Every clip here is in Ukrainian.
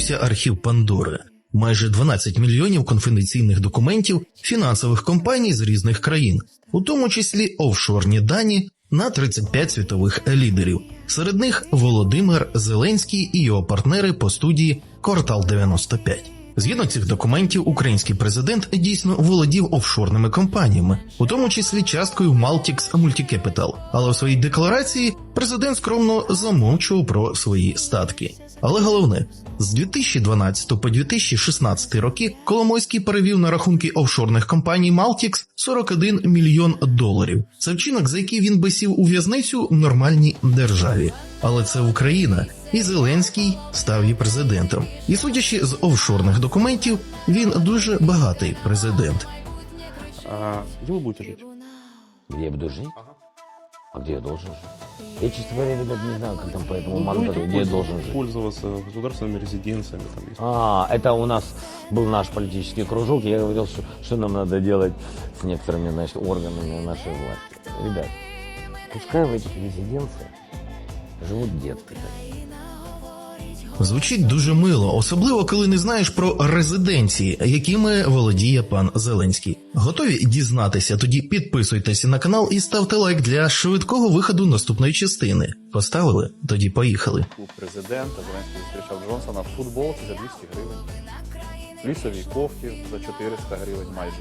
відкрився архів Пандори. Майже 12 мільйонів конфіденційних документів фінансових компаній з різних країн, у тому числі офшорні дані на 35 світових лідерів. Серед них Володимир Зеленський і його партнери по студії Квартал 95. Згідно цих документів, український президент дійсно володів офшорними компаніями, у тому числі часткою Maltix Multicapital. Але у своїй декларації президент скромно замовчував про свої статки. Але головне, з 2012 по 2016 роки Коломойський перевів на рахунки офшорних компаній Maltix 41 мільйон доларів. Це вчинок, за який він би сів у в'язницю в нормальній державі. Але це Україна, і Зеленський став її президентом. І судячи з офшорних документів, він дуже багатий президент. А где вы будете жить? Где я буду жить? Ага. А где я должен жить? Я, честно говоря, ребят, не знаю, как там по этому Ну, мантру, будете где я пользоваться- должен жить. Пользоваться государственными резиденциями. Там есть. А, это у нас был наш политический кружок. Я говорил, что, что нам надо делать с некоторыми значит, органами нашей власти. Ребят, пускай в этих резиденциях живут детки. Звучить дуже мило, особливо коли не знаєш про резиденції, якими володіє пан Зеленський. Готові дізнатися? Тоді підписуйтесь на канал і ставте лайк для швидкого виходу наступної частини. Поставили? Тоді поїхали. клуб президента. Зеленський зустрічав Джонсона в футболці за 200 гривень. Лісові кофті за 400 гривень майже.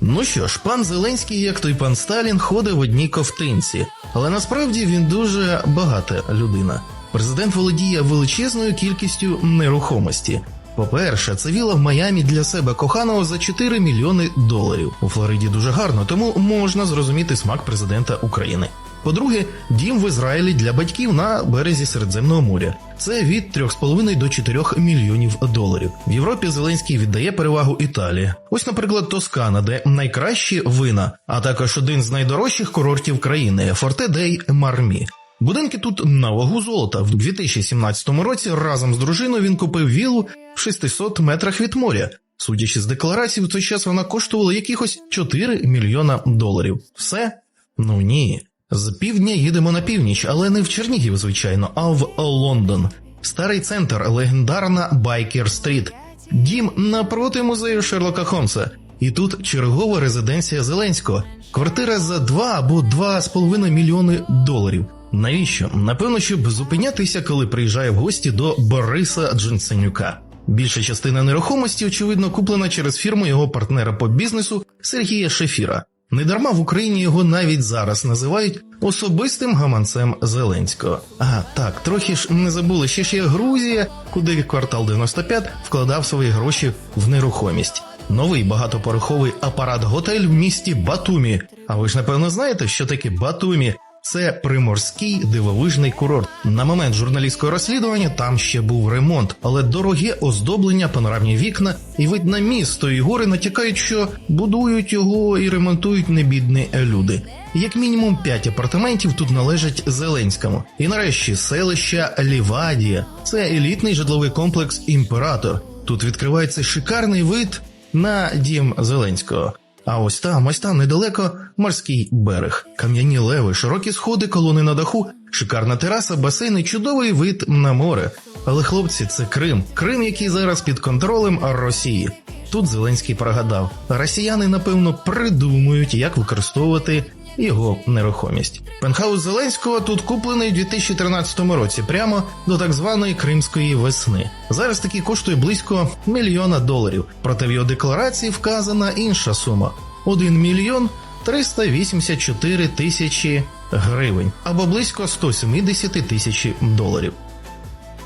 Ну що ж, пан Зеленський, як той пан Сталін, ходить в одній ковтинці, але насправді він дуже багата людина. Президент володіє величезною кількістю нерухомості. По-перше, це віла в Майамі для себе коханого за 4 мільйони доларів. У Флориді дуже гарно, тому можна зрозуміти смак президента України. По-друге, дім в Ізраїлі для батьків на березі Середземного моря. Це від 3,5 до 4 мільйонів доларів. В Європі Зеленський віддає перевагу Італії. Ось, наприклад, Тоскана, де найкращі вина, а також один з найдорожчих курортів країни Форте Дей Мармі. Будинки тут на вагу золота. В 2017 році разом з дружиною він купив віллу в 600 метрах від моря. Судячи з декларацій, в той час вона коштувала якихось 4 мільйона доларів. Все? Ну ні. З півдня їдемо на північ, але не в Чернігів, звичайно, а в Лондон. Старий центр, легендарна Байкер Стріт, дім напроти музею Шерлока Холмса. І тут чергова резиденція Зеленського. Квартира за 2 або 2,5 мільйони доларів. Навіщо? Напевно, щоб зупинятися, коли приїжджає в гості до Бориса Джинсенюка. Більша частина нерухомості, очевидно, куплена через фірму його партнера по бізнесу Сергія Шефіра. Недарма в Україні його навіть зараз називають особистим гаманцем Зеленського. А так, трохи ж не забули, ще ж є Грузія, куди квартал 95 вкладав свої гроші в нерухомість. Новий багатоповерховий апарат готель в місті Батумі. А ви ж напевно знаєте, що таке Батумі? Це приморський дивовижний курорт. На момент журналістського розслідування там ще був ремонт, але дороге оздоблення, панорамні вікна і вид на місто і гори натякають, що будують його і ремонтують небідні люди. Як мінімум 5 апартаментів тут належать Зеленському. І нарешті селище Лівадія. Це елітний житловий комплекс Імператор. Тут відкривається шикарний вид на дім Зеленського. А ось там, ось там недалеко морський берег, кам'яні леви, широкі сходи, колони на даху, шикарна тераса, басейн і чудовий вид на море. Але хлопці, це Крим, Крим, який зараз під контролем Росії. Тут Зеленський прогадав. Росіяни, напевно, придумують, як використовувати його нерухомість. Пентхаус Зеленського тут куплений у 2013 році, прямо до так званої Кримської весни. Зараз такий коштує близько мільйона доларів. Проте в його декларації вказана інша сума: 1 мільйон 384 тисячі гривень або близько 170 тисяч доларів.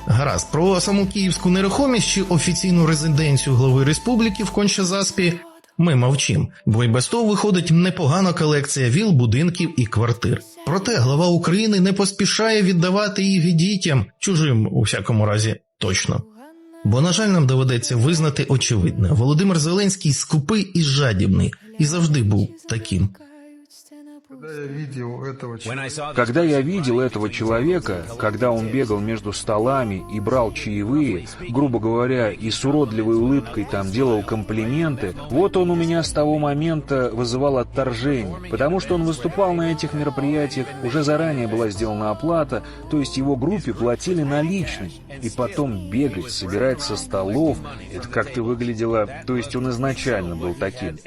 Гаразд, про саму київську нерухомість чи офіційну резиденцію глави республіки в Кончазаспі ми мовчим, бо й без того виходить непогана колекція віл, будинків і квартир. Проте глава України не поспішає віддавати їх дітям, чужим у всякому разі точно. Бо, на жаль, нам доведеться визнати очевидне: Володимир Зеленський скупий і жадібний, і завжди був таким. Когда я видел этого человека, когда он бегал между столами и брал чаевые, грубо говоря, и с уродливой улыбкой там делал комплименты, вот он у меня с того момента вызывал отторжение, потому что он выступал на этих мероприятиях, уже заранее была сделана оплата, то есть его группе платили наличный, и потом бегать, собирать со столов, это как-то выглядело, то есть он изначально был таким.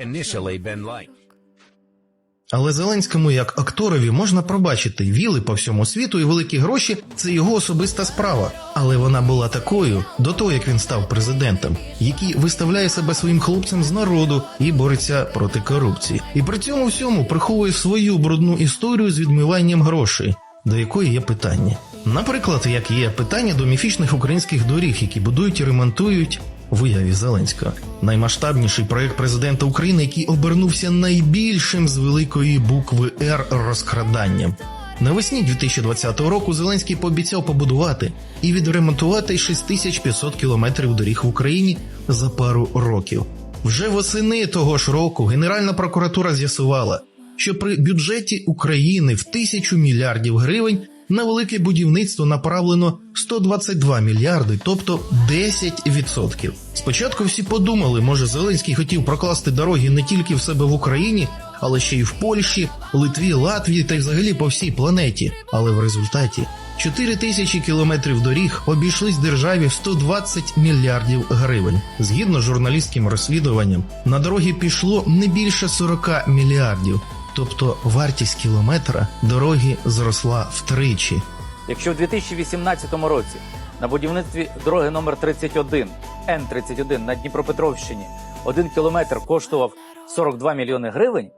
Але Зеленському як акторові можна пробачити віли по всьому світу і великі гроші це його особиста справа. Але вона була такою до того, як він став президентом, який виставляє себе своїм хлопцем з народу і бореться проти корупції. І при цьому всьому приховує свою брудну історію з відмиванням грошей, до якої є питання. Наприклад, як є питання до міфічних українських доріг, які будують і ремонтують в уяві Зеленського. Наймасштабніший проект президента України, який обернувся найбільшим з великої букви Р розкраданням. Навесні 2020 року Зеленський пообіцяв побудувати і відремонтувати 6500 кілометрів доріг в Україні за пару років. Вже восени того ж року Генеральна прокуратура з'ясувала, що при бюджеті України в тисячу мільярдів гривень на велике будівництво направлено 122 мільярди, тобто 10%. Спочатку всі подумали, може Зеленський хотів прокласти дороги не тільки в себе в Україні, але ще й в Польщі, Литві, Латвії та й взагалі по всій планеті. Але в результаті 4 тисячі кілометрів доріг обійшлись державі в 120 мільярдів гривень. Згідно з журналістським розслідуванням, на дороги пішло не більше 40 мільярдів. Тобто вартість кілометра дороги зросла втричі. Якщо в 2018 році на будівництві дороги номер 31 Н-31 на Дніпропетровщині один кілометр коштував 42 мільйони гривень,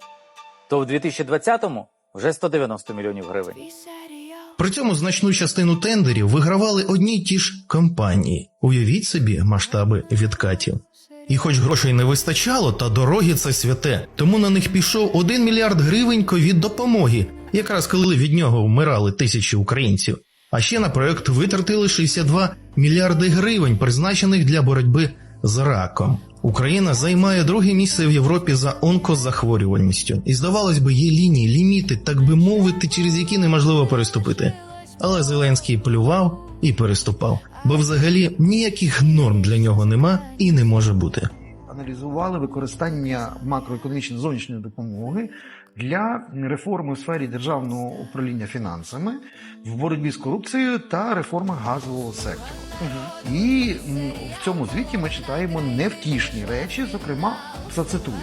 то в 2020-му вже 190 мільйонів гривень. При цьому значну частину тендерів вигравали одні й ті ж компанії. Уявіть собі масштаби відкатів. І хоч грошей не вистачало, та дороги це святе, тому на них пішов 1 мільярд гривень ковід допомоги, якраз коли від нього вмирали тисячі українців. А ще на проект витратили 62 мільярди гривень, призначених для боротьби з раком. Україна займає друге місце в Європі за онкозахворюваністю. І здавалось би, є лінії, ліміти, так би мовити, через які неможливо переступити. Але Зеленський плював і переступав, бо взагалі ніяких норм для нього нема і не може бути. аналізували використання макроекономічної зовнішньої допомоги для реформи у сфері державного управління фінансами в боротьбі з корупцією та реформи газового сектору. І в цьому звіті ми читаємо невтішні речі, зокрема, зацитую.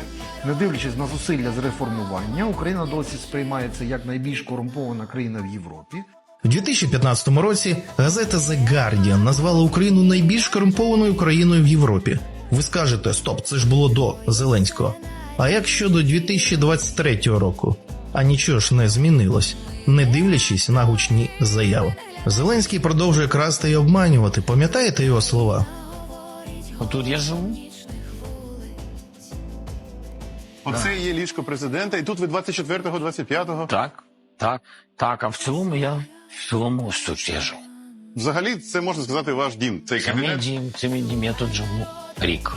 Не дивлячись на зусилля з реформування, Україна досі сприймається як найбільш корумпована країна в Європі. У 2015 році газета The Guardian назвала Україну найбільш корумпованою країною в Європі. Ви скажете, стоп, це ж було до Зеленського. А як щодо 2023 року? А нічого ж не змінилось, не дивлячись на гучні заяви. Зеленський продовжує красти і обманювати. Пам'ятаєте його слова? Тут я живу. Оце є ліжко президента, і тут ви 24-го, 25-го. Так, так, так. А в цілому я цілому я живу. Взагалі, це можна сказати ваш дім. Цей Це мій кабінет. дім, це мій дім, я тут живу рік.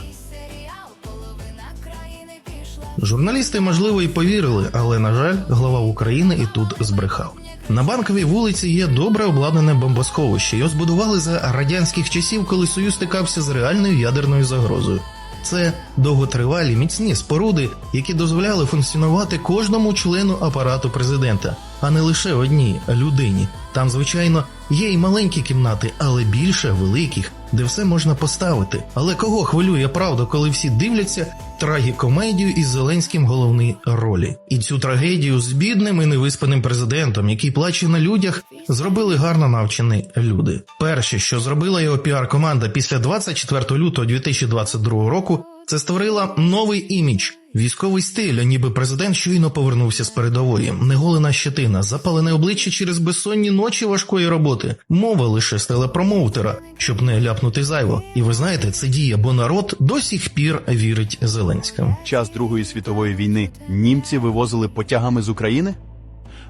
Журналісти, можливо, і повірили, але на жаль, глава України і тут збрехав. На банковій вулиці є добре обладнане бомбосховище. Його збудували за радянських часів, коли Союз стикався з реальною ядерною загрозою. Це довготривалі міцні споруди, які дозволяли функціонувати кожному члену апарату президента, а не лише одній людині. Там, звичайно, є і маленькі кімнати, але більше великих, де все можна поставити. Але кого хвилює правда, коли всі дивляться трагікомедію із Зеленським в головній ролі? І цю трагедію з бідним і невиспаним президентом, який плаче на людях, зробили гарно навчені люди. Перше, що зробила його піар-команда після 24 лютого 2022 року, це створила новий імідж. Військовий стиль, ніби президент щойно повернувся з передової, неголена щетина, запалене обличчя через безсонні ночі важкої роботи, мова лише з телепромоутера, щоб не ляпнути зайво. І ви знаєте, це діє, бо народ до сих пір вірить Зеленському. час Другої світової війни німці вивозили потягами з України?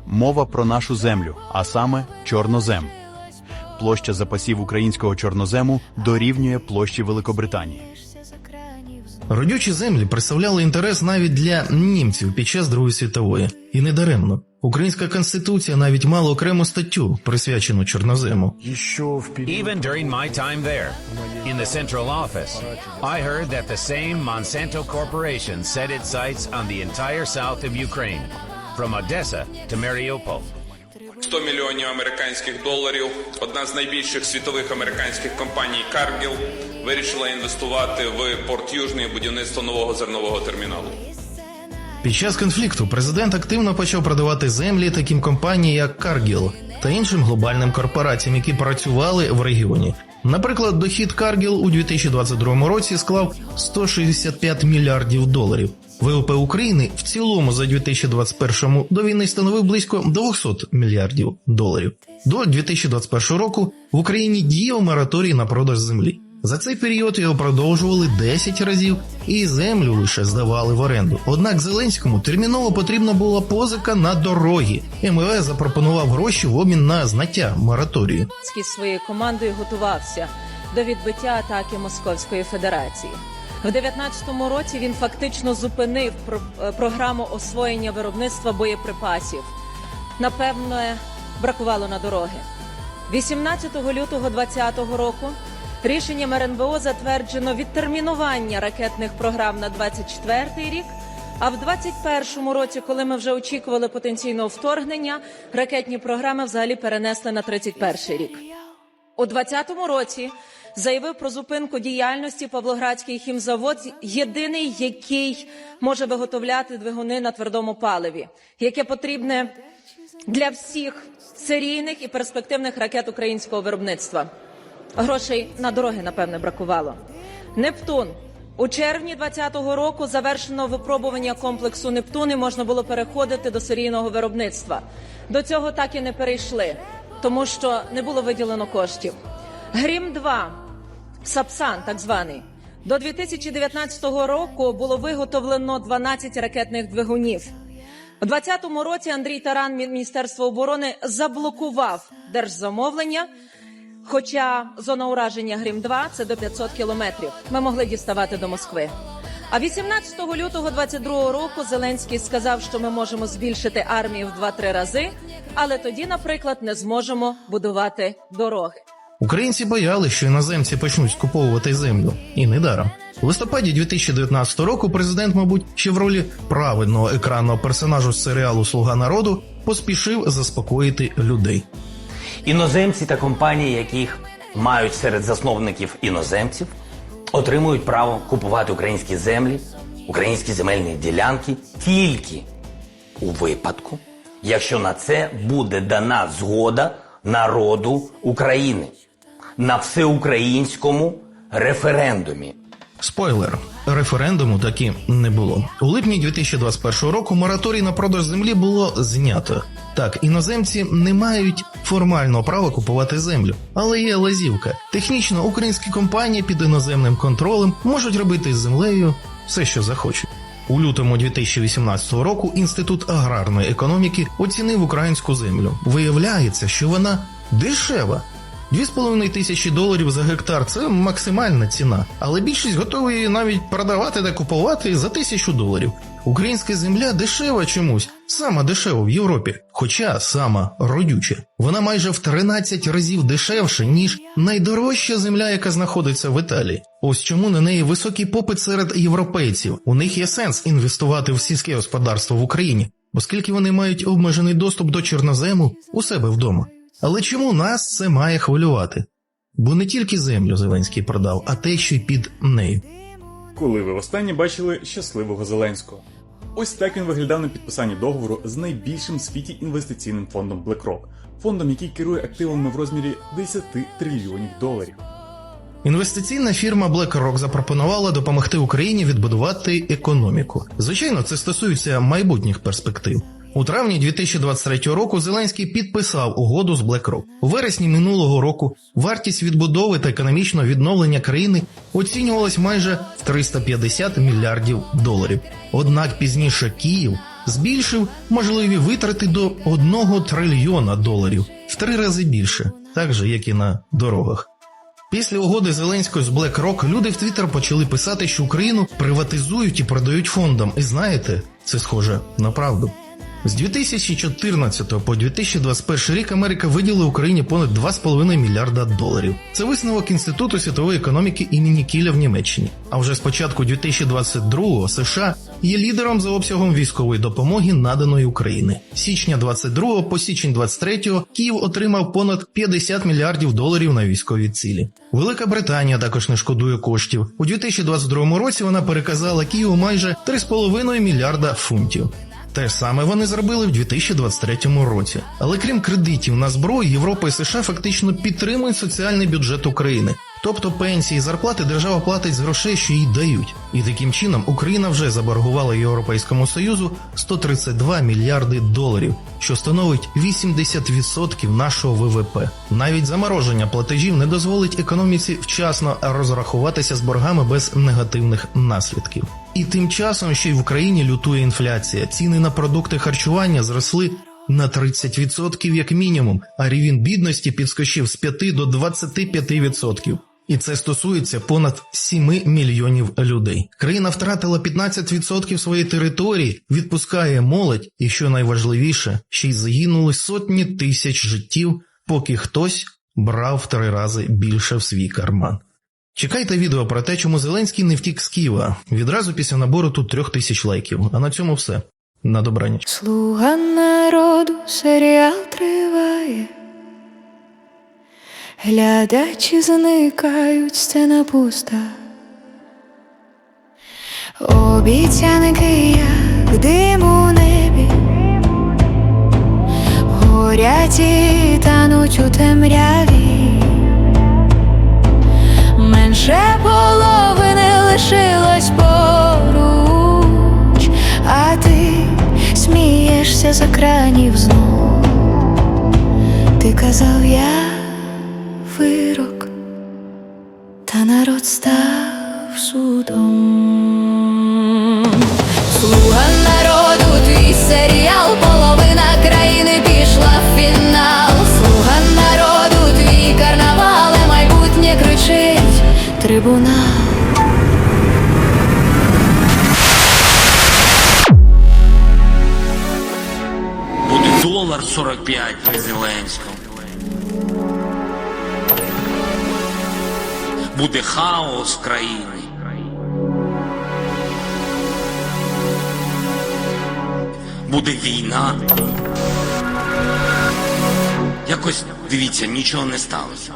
Мова про нашу землю, а саме чорнозем. Площа запасів українського чорнозему дорівнює площі Великобританії. Родючі землі представляли інтерес навіть для німців під час Другої світової, і не даремно. Українська конституція навіть мала окрему статтю, присвячену чорнозему. Even during my time there, in the central office, I heard that the same Monsanto Corporation set its sights on the entire south of Ukraine, from Odessa to Mariupol. 100 мільйонів американських доларів. Одна з найбільших світових американських компаній Cargill вирішила інвестувати в порт Южний будівництво нового зернового терміналу. Під час конфлікту президент активно почав продавати землі таким компаніям, як Cargill та іншим глобальним корпораціям, які працювали в регіоні. Наприклад, дохід Cargill у 2022 році склав 165 мільярдів доларів. ВВП України в цілому за 2021 до війни становив близько 200 мільярдів доларів. До 2021 року в Україні діяв мораторій на продаж землі. За цей період його продовжували 10 разів і землю лише здавали в оренду. Однак Зеленському терміново потрібна була позика на дороги. МВС запропонував гроші в обмін на знаття мораторію. Зі своєю командою готувався до відбиття атаки Московської Федерації. В 19-му році він фактично зупинив е, програму освоєння виробництва боєприпасів. Напевне, бракувало на дороги. 18 лютого 2020 року рішенням РНБО затверджено відтермінування ракетних програм на 24 рік. А в 21-му році, коли ми вже очікували потенційного вторгнення, ракетні програми взагалі перенесли на 31 рік. У 20-му році заявив про зупинку діяльності Павлоградський хімзавод, єдиний, який може виготовляти двигуни на твердому паливі, яке потрібне для всіх серійних і перспективних ракет українського виробництва. Грошей на дороги, напевне, бракувало. Нептун. У червні 2020 року завершено випробування комплексу Нептун і можна було переходити до серійного виробництва. До цього так і не перейшли, тому що не було виділено коштів. Грім 2 Сапсан, так званий. До 2019 року було виготовлено 12 ракетних двигунів. У 2020 році Андрій Таран, Міністерство оборони, заблокував держзамовлення. Хоча зона ураження Грім 2 це до 500 кілометрів. Ми могли діставати до Москви. А 18 лютого 22 року Зеленський сказав, що ми можемо збільшити армію в 2-3 рази, але тоді, наприклад, не зможемо будувати дороги. Українці боялися, що іноземці почнуть скуповувати землю, і недаром. У листопаді 2019 року президент, мабуть, ще в ролі праведного екранного персонажу з серіалу Слуга народу поспішив заспокоїти людей. Іноземці та компанії, яких мають серед засновників іноземців, отримують право купувати українські землі, українські земельні ділянки тільки у випадку, якщо на це буде дана згода народу України на всеукраїнському референдумі. Спойлер: референдуму таки не було. У липні 2021 року мораторій на продаж землі було знято. Так, іноземці не мають формального права купувати землю, але є лазівка. Технічно українські компанії під іноземним контролем можуть робити з землею все, що захочуть. У лютому 2018 року Інститут аграрної економіки оцінив українську землю. Виявляється, що вона дешева. 2,5 тисячі доларів за гектар це максимальна ціна, але більшість готові навіть продавати та купувати за тисячу доларів. Українська земля дешева чомусь, сама дешева в Європі, хоча сама родюча. Вона майже в 13 разів дешевше, ніж найдорожча земля, яка знаходиться в Італії. Ось чому на неї високий попит серед європейців. У них є сенс інвестувати в сільське господарство в Україні, оскільки вони мають обмежений доступ до чорнозему у себе вдома. Але чому нас це має хвилювати? Бо не тільки землю Зеленський продав, а те, що й під нею. Коли ви востаннє бачили щасливого Зеленського? Ось так він виглядав на підписанні договору з найбільшим в світі інвестиційним фондом BlackRock, фондом, який керує активами в розмірі 10 трильйонів доларів. Інвестиційна фірма BlackRock запропонувала допомогти Україні відбудувати економіку. Звичайно, це стосується майбутніх перспектив. У травні 2023 року Зеленський підписав угоду з BlackRock. У вересні минулого року вартість відбудови та економічного відновлення країни оцінювалась майже в 350 мільярдів доларів. Однак пізніше Київ збільшив можливі витрати до 1 трильйона доларів в три рази більше, так же як і на дорогах. Після угоди Зеленського з BlackRock люди в Твіттер почали писати, що Україну приватизують і продають фондам. І знаєте, це схоже на правду. З 2014 по 2021 рік Америка виділила Україні понад 2,5 мільярда доларів. Це висновок Інституту світової економіки імені Кіля в Німеччині. А вже з початку 2022 США є лідером за обсягом військової допомоги наданої Україні. З січня 22 по січень 23 Київ отримав понад 50 мільярдів доларів на військові цілі. Велика Британія також не шкодує коштів. У 2022 році вона переказала Києву майже 3,5 мільярда фунтів. Те саме вони зробили в 2023 році. Але крім кредитів на зброю, Європа і США фактично підтримують соціальний бюджет України. Тобто пенсії зарплати держава платить з грошей, що їй дають. І таким чином Україна вже заборгувала Європейському Союзу 132 мільярди доларів, що становить 80% нашого ВВП. Навіть замороження платежів не дозволить економіці вчасно розрахуватися з боргами без негативних наслідків. І тим часом ще й в Україні лютує інфляція. Ціни на продукти харчування зросли на 30% як мінімум, а рівень бідності підскочив з 5 до 25%. І це стосується понад 7 мільйонів людей. Країна втратила 15% своєї території, відпускає молодь, і що найважливіше, ще й загинули сотні тисяч життів, поки хтось брав три рази більше в свій карман. Чекайте відео про те, чому Зеленський не втік з Києва. Відразу після набору тут трьох тисяч лайків. А на цьому все. На добраніч. Слуга народу серіал триває. Глядачі зникають, сцена пуста. Обіцянки, як дим у небі, горять і тануть у темряві. Менше половини лишилось поруч, а ти смієшся з екранів знов. Ти казав, я народ став судом. Слуга народу, твій серіал, половина країни пішла в фінал. Слуга народу, твій карнавал, а майбутнє кричить трибунал. Буде долар 45 при Зеленському. Буде хаос країни. Буде війна. Якось дивіться, нічого не сталося.